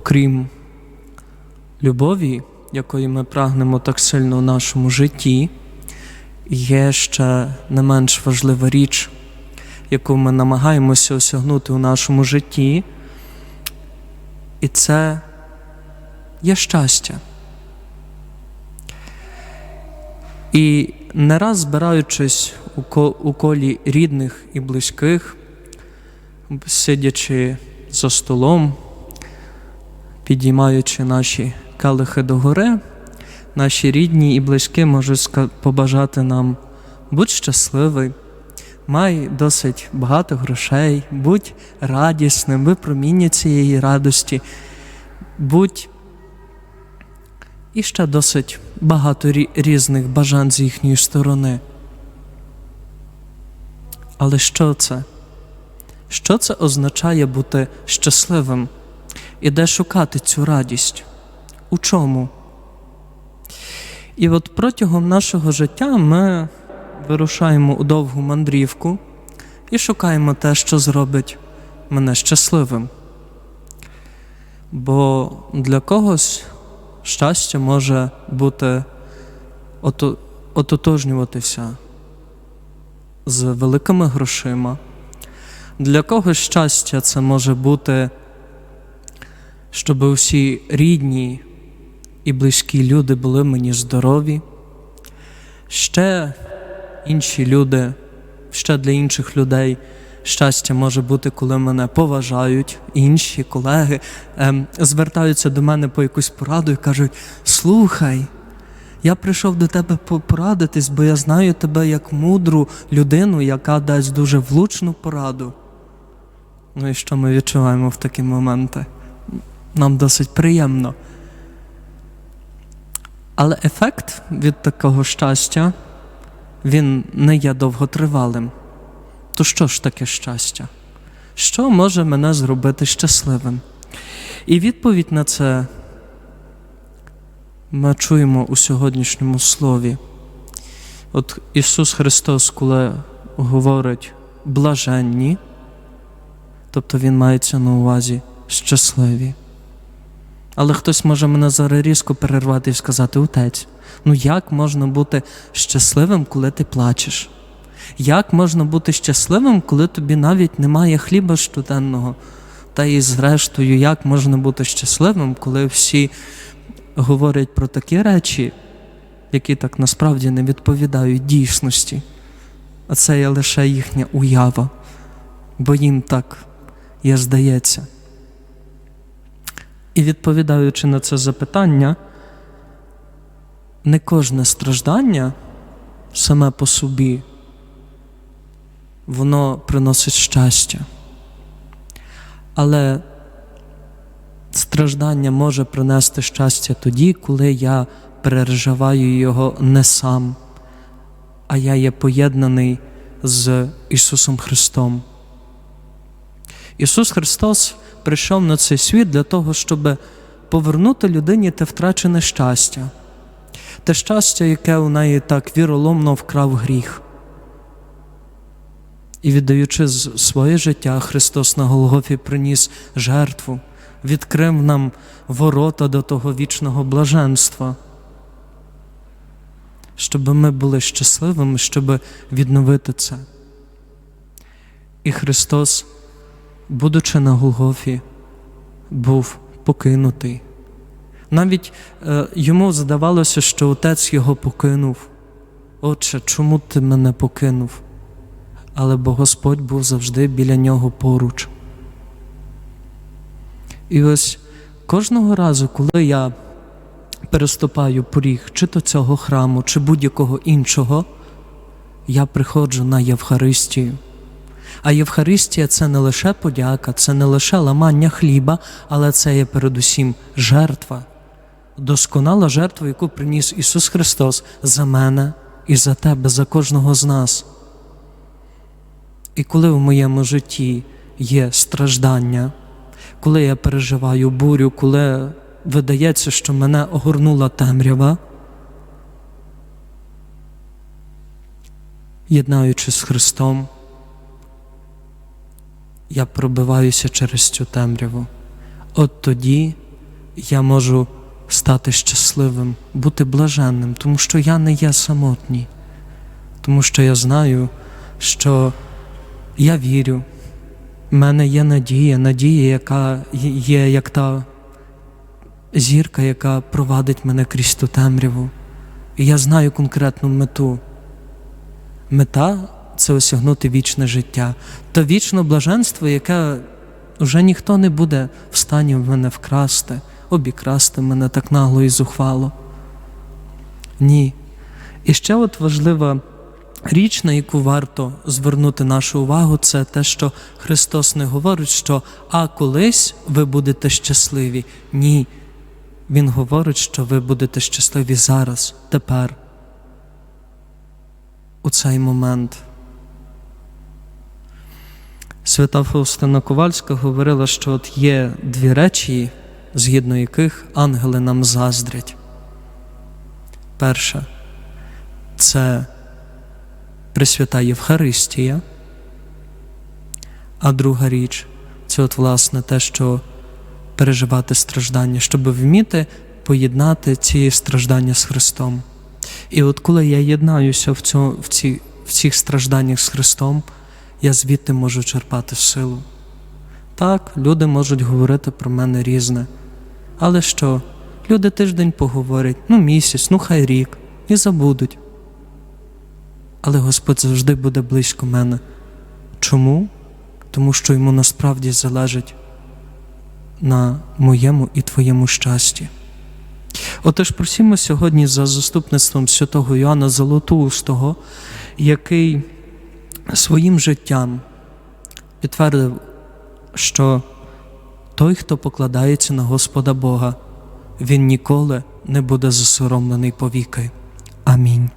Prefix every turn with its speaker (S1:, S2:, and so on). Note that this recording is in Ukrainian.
S1: окрім любові, якої ми прагнемо так сильно у нашому житті, є ще не менш важлива річ, яку ми намагаємося осягнути у нашому житті, і це є щастя. І не раз збираючись у колі рідних і близьких, сидячи за столом, підіймаючи наші келихи догори, наші рідні і близькі можуть побажати нам будь щасливий, май досить багато грошей, будь радісним, випроміння цієї радості, будь і ще досить багато різних бажань з їхньої сторони. Але що це? Що це означає бути щасливим? І де шукати цю радість? У чому? І от протягом нашого життя ми вирушаємо у довгу мандрівку і шукаємо те, що зробить мене щасливим. Бо для когось щастя може бути ототожнюватися з великими грошима. Для когось щастя це може бути, щоб усі рідні і близькі люди були мені здорові. Ще інші люди, ще для інших людей щастя може бути, коли мене поважають, інші колеги ем, звертаються до мене по якусь пораду і кажуть: слухай, я прийшов до тебе порадитись, бо я знаю тебе як мудру людину, яка дасть дуже влучну пораду. Ну і що ми відчуваємо в такі моменти? Нам досить приємно. Але ефект від такого щастя, він не є довготривалим. То що ж таке щастя? Що може мене зробити щасливим? І відповідь на це ми чуємо у сьогоднішньому слові. От Ісус Христос, коли говорить блаженні, тобто Він мається на увазі щасливі. Але хтось може мене зараз різко перервати і сказати: Отець, ну як можна бути щасливим, коли ти плачеш? Як можна бути щасливим, коли тобі навіть немає хліба щоденного? Та і зрештою, як можна бути щасливим, коли всі говорять про такі речі, які так насправді не відповідають дійсності, а це є лише їхня уява, бо їм так є здається. І відповідаючи на це запитання, не кожне страждання саме по собі, воно приносить щастя. Але страждання може принести щастя тоді, коли я переживаю його не сам, а я є поєднаний з Ісусом Христом. Ісус Христос прийшов на цей світ для того, щоб повернути людині те втрачене щастя, те щастя, яке у неї так віроломно вкрав гріх. І віддаючи своє життя, Христос на Голгофі приніс жертву, відкрив нам ворота до того вічного блаженства, щоб ми були щасливими, щоб відновити це. І Христос, будучи на Голгофі, був покинутий. Навіть е, йому здавалося, що отець його покинув. Отче, чому ти мене покинув? Але бо Господь був завжди біля нього поруч. І ось кожного разу, коли я переступаю поріг, чи то цього храму, чи будь-якого іншого, я приходжу на Євхаристію. А Євхаристія це не лише подяка, це не лише ламання хліба, але це є передусім жертва, досконала жертва, яку приніс Ісус Христос за мене і за тебе, за кожного з нас. І коли в моєму житті є страждання, коли я переживаю бурю, коли видається, що мене огорнула темрява, єднаючись з Христом, я пробиваюся через цю темряву. От тоді я можу стати щасливим, бути блаженним, тому що я не є самотній, тому що я знаю, що я вірю. В мене є надія, надія, яка є як та зірка, яка провадить мене крізь ту темряву. І я знаю конкретну мету. Мета це осягнути вічне життя, то вічне блаженство, яке вже ніхто не буде в стані мене вкрасти, обікрасти мене так нагло і зухвало. Ні. І ще от важлива річ, на яку варто звернути нашу увагу, це те, що Христос не говорить, що а колись ви будете щасливі. Ні. Він говорить, що ви будете щасливі зараз, тепер, у цей момент. Свята Фаустина Ковальська говорила, що от є дві речі, згідно яких ангели нам заздрять. Перше це Пресвята Євхаристія, а друга річ це от власне те, що переживати страждання, щоб вміти поєднати ці страждання з Христом. І от коли я єднаюся в, цьому, в, ці, в цих стражданнях з Христом, я звідти можу черпати силу. Так, люди можуть говорити про мене різне. Але що? Люди тиждень поговорять, ну місяць, ну хай рік, і забудуть. Але Господь завжди буде близько мене. Чому? Тому що йому насправді залежить на моєму і твоєму щасті. Отож просімо сьогодні за заступництвом святого Йоанна Золотоустого, який своїм життям підтвердив, що той, хто покладається на Господа Бога, він ніколи не буде засоромлений повіки. Амінь.